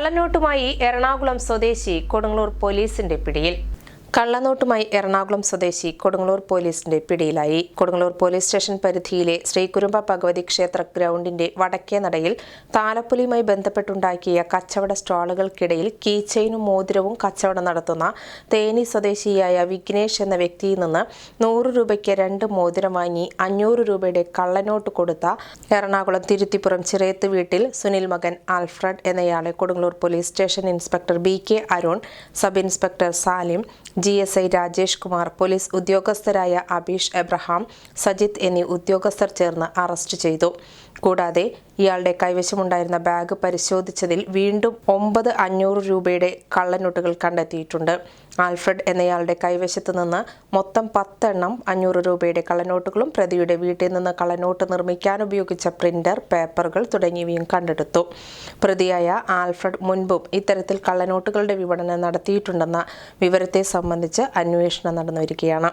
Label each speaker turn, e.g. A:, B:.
A: കള്ളനോട്ടുമായി എറണാകുളം സ്വദേശി കൊടുങ്ങല്ലൂർ പോലീസിന്റെ പിടിയിൽ. കള്ളനോട്ടുമായി എറണാകുളം സ്വദേശി കൊടുങ്ങല്ലൂർ പോലീസിന്റെ പിടിയിലായി. കൊടുങ്ങല്ലൂർ പോലീസ് സ്റ്റേഷൻ പരിധിയിലെ ശ്രീകുരുമ്പ ഭഗവതി ക്ഷേത്ര ഗ്രൗണ്ടിന്റെ വടക്കേ നടയിൽ താലപ്പൊലിയുമായി ബന്ധപ്പെട്ടുണ്ടാക്കിയ കച്ചവട സ്റ്റാളുകൾക്കിടയിൽ കീച്ചെയിനും മോതിരവും കച്ചവടം നടത്തുന്ന തേനി സ്വദേശിയായ വിഘ്നേഷ് എന്ന വ്യക്തിയിൽ നിന്ന് നൂറ് രൂപയ്ക്ക് രണ്ട് മോതിരം വാങ്ങി അഞ്ഞൂറ് രൂപയുടെ കള്ളനോട്ട് കൊടുത്ത എറണാകുളം തിരുത്തിപ്പുറം ചിറയത്ത് വീട്ടിൽ സുനിൽ മകൻ ആൽഫ്രഡ് എന്നയാളെ Kodungallur police station inspector B K Arun sub inspector Salim G S I Rajesh Kumar police ഉദ്യോഗസ്ഥരായ Abeesh Abraham Sajith എന്നീ ഉദ്യോഗസ്ഥർ ചേർന്ന് അറസ്റ്റ് ചെയ്തു. കൂടാതെ ഇയാളുടെ കൈവശമുണ്ടായിരുന്ന ബാഗ് പരിശോധിച്ചതിൽ വീണ്ടും ഒമ്പത് അഞ്ഞൂറ് രൂപയുടെ കള്ളനോട്ടുകൾ കണ്ടെത്തിയിട്ടുണ്ട്. ആൽഫ്രഡ് എന്നയാളുടെ കൈവശത്ത് നിന്ന് മൊത്തം പത്തെണ്ണം അഞ്ഞൂറ് രൂപയുടെ കള്ളനോട്ടുകളും പ്രതിയുടെ വീട്ടിൽ നിന്ന് കള്ളനോട്ട് നിർമ്മിക്കാൻ ഉപയോഗിച്ച പ്രിന്റർ പേപ്പറുകൾ തുടങ്ങിയവയും കണ്ടെടുത്തു. പ്രതിയായ ആൽഫ്രഡ് മുൻപും ഇത്തരത്തിൽ കള്ളനോട്ടുകളുടെ വിപണനം നടത്തിയിട്ടുണ്ടെന്ന വിവരത്തെ സംബന്ധിച്ച് അന്വേഷണം നടന്നുവരികയാണ്.